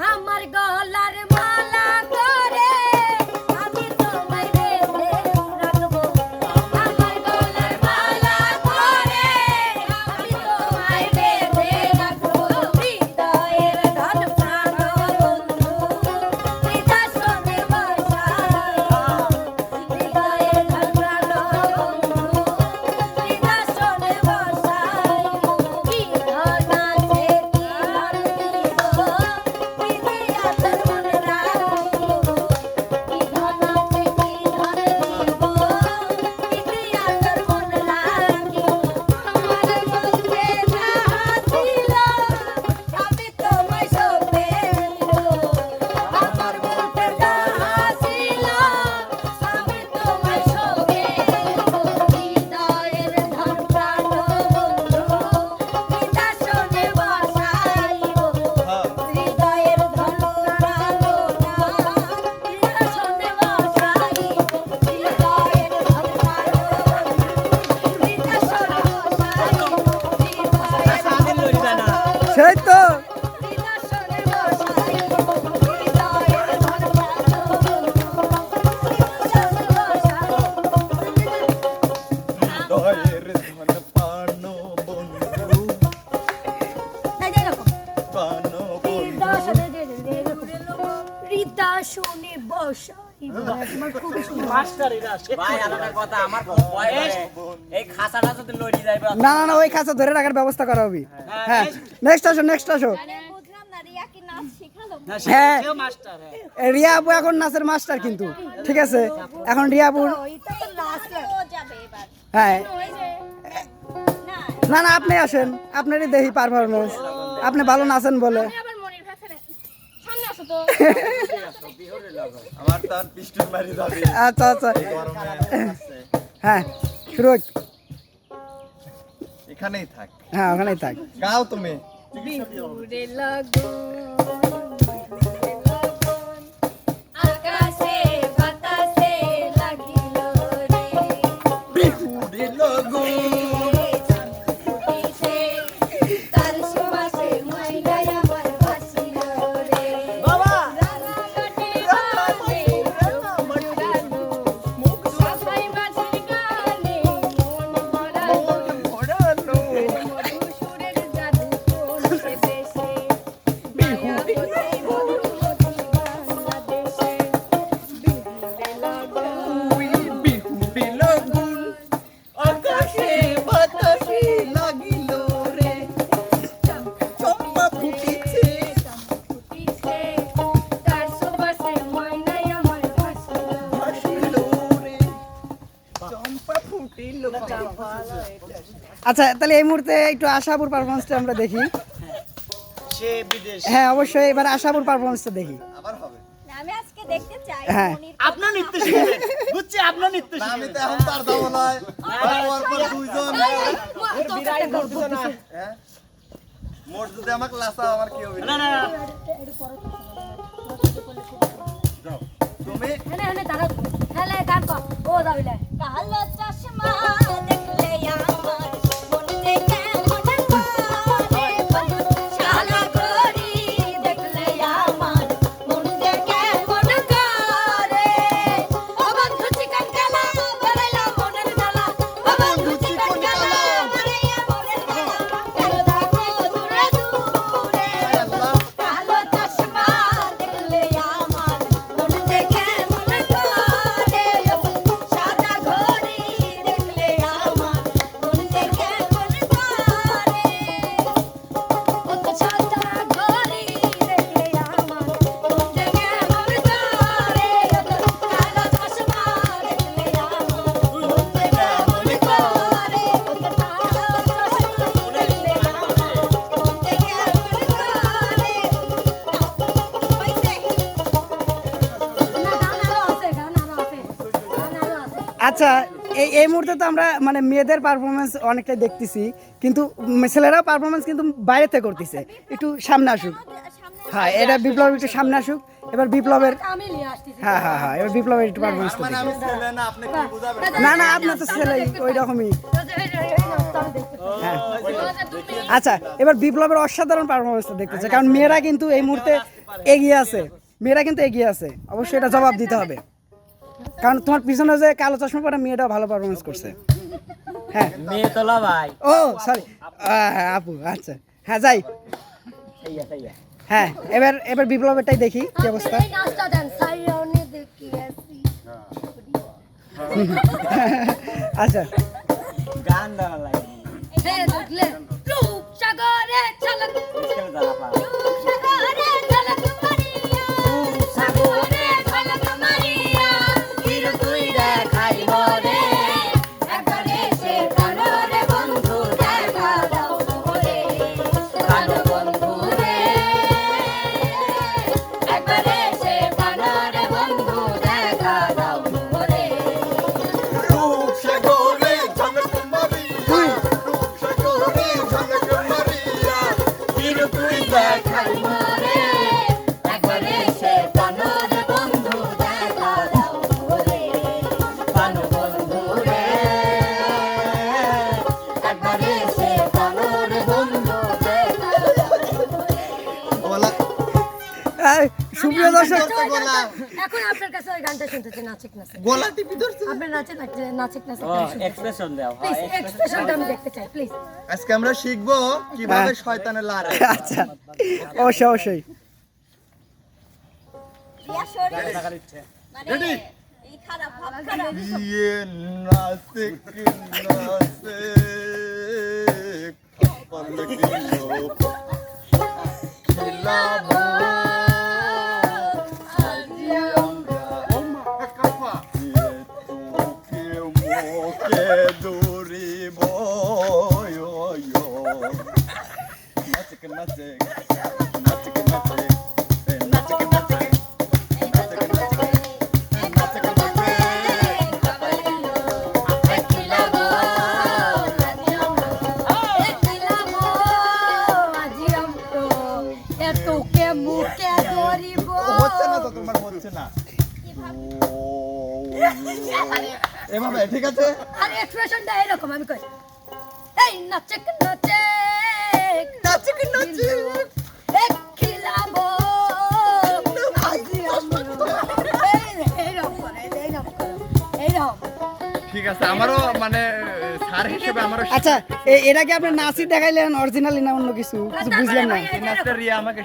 আমার গলার মালা শুনে বসাই আমার খুবই মাস্টার এরা ভাই আর কথা আমার খুব এই খাসাটা যদি লড়ি যাইবে না না ওই খাঁচা ধরে রাখার ব্যবস্থা করা হবে। হ্যাঁ। নেক্সট আসো নেক্সট আসো। বুঝলাম না রিয়া কি নাচ শেখালো? না, সে- হ্যাঁ। হ্যাঁ। রিয়া আপু এখন নাচের মাস্টার কিন্তু ঠিক আছে? এখন রিয়া হ্যাঁ। না না না আপনি আসেন। আপনারই দেখি পারফরমেন্স আপনি ভালো নাচেন বলে। সামনে তো? আমার তার পিস্টন মারি যাবে আচ্ছা আচ্ছা। হ্যাঁ শুরু এখানেই থাক। হ্যাঁ ওখানেই থাক। গাও তুমি। বিহুরে আচ্ছা তাহলে এই মুহূর্তে একটু আশাপুর পারফরমেন্সটা আমরা দেখি। হ্যাঁ অবশ্যই এবার আশাপুর পারফরমেন্সটা দেখি। আবার হবে। আমি আজকে দেখতে চাই হ্যাঁ। আপনার নৃত্য শিখবেন বুঝছি আপনার নৃত্য আমি তো এখন তার দাম নয় পর পর দুইজন। বিরাট করতেছে না। হ্যাঁ? মোট যদি আমাকে লাসা আমার কি হবে? না না না। তুমি? হ্যাঁ তারা গান কর। ও দাবিলে কালো আচ্ছা এই এই মুহূর্তে তো আমরা মানে মেয়েদের পারফরমেন্স অনেকটাই দেখতেছি, কিন্তু ছেলেরা পারফরমেন্স কিন্তু বাইরেতে করতেছে। একটু সামনে আসুক। হ্যাঁ এটা বিপ্লব একটু সামনে আসুক। এবার বিপ্লবের হ্যাঁ হ্যাঁ হ্যাঁ এবার বিপ্লবের একটু ছেলে না না, আপনার তো ছেলেই ওই রকমই। হ্যাঁ। আচ্ছা এবার বিপ্লবের অসাধারণ পারফরমেন্সটা দেখতেছে, কারণ মেয়েরা কিন্তু এই মুহূর্তে এগিয়ে আছে। মেয়েরা কিন্তু এগিয়ে আছে। অবশ্যই এটা জবাব দিতে হবে। কারণ তোমার পিছনে যে কালো চশমা পরা মেয়েটাও ভালো পারফরমেন্স করছে। হ্যাঁ। মেয়ে তোলা ভাই ও সরি আপু আচ্ছা। হ্যাঁ যাই। হ্যাঁ এবার এবার বিপ্লবেরটাই দেখি কি অবস্থা। আচ্ছা। গান সাগরে সাগরে Blackberry. সুপ্রিয় দর্শক এখন আপনার কাছে ওই গানটা শুনতেছি নাচিক নাচে গলা টিপি ধরছে। আপনার নাচে নাচে নাচিক নাচে এক্সপ্রেশন দাও। প্লিজ এক্সপ্রেশনটা আমি দেখতে চাই প্লিজ আজকে আমরা শিখব কীভাবে শয়তানের লারে আচ্ছা। অবশ্যই ইয়ে নাচে কপাল হচ্ছে না তো তোমার হচ্ছে না? এভাবে। ঠিক আছে? আর এক্সপ্রেশনটা এরকম আমি কই? এই নাচে নাচে নাচে নাচে এক খিলাবো। ঠিক আছে আমারও মানে স্যার হিসেবে আমারও আচ্ছা এ- এটা কি আপনি নাচি দেখাইলেন অরিজিনালি না অন্য কিছু? কিছু বুঝলাম না? নাচটা রিয়া আমাকে